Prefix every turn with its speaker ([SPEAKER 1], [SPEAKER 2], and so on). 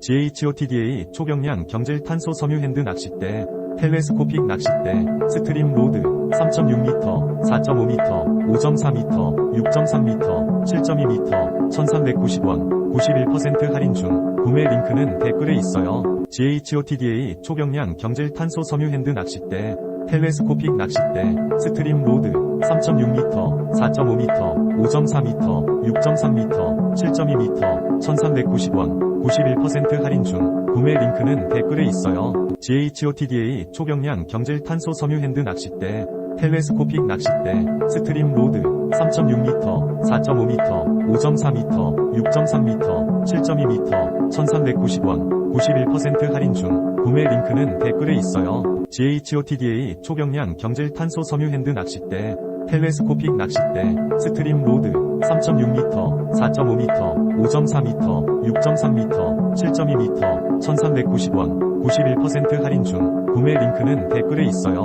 [SPEAKER 1] GHOTDA 초경량 경질 탄소 섬유 핸드 낚싯대, 텔레스코픽 낚싯대, 스트림 로드, 3.6m, 4.5m, 5.4m, 6.3m, 7.2m, 1390원, 91% 할인 중, 구매 링크는 댓글에 있어요. GHOTDA 초경량 경질 탄소 섬유 핸드 낚싯대, 텔레스코픽 낚싯대, 스트림 로드, 3.6m, 4.5m, 5.4m, 6.3m, 7.2m, 1390원, 91% 할인 중, 구매 링크는 댓글에 있어요. GHOTDA 초경량 경질 탄소 섬유 핸드 낚싯대, 텔레스코픽 낚싯대, 스트림 로드, 3.6m, 4.5m, 5.4m, 6.3m, 7.2m, 1390원, 91% 할인 중, 구매 링크는 댓글에 있어요. GHOTDA 초경량 경질 탄소 섬유 핸드 낚싯대, 텔레스코픽 낚싯대, 스트림 로드, 3.6m, 4.5m, 5.4m, 6.3m, 7.2m, 1390원, 91% 할인 중, 구매 링크는 댓글에 있어요.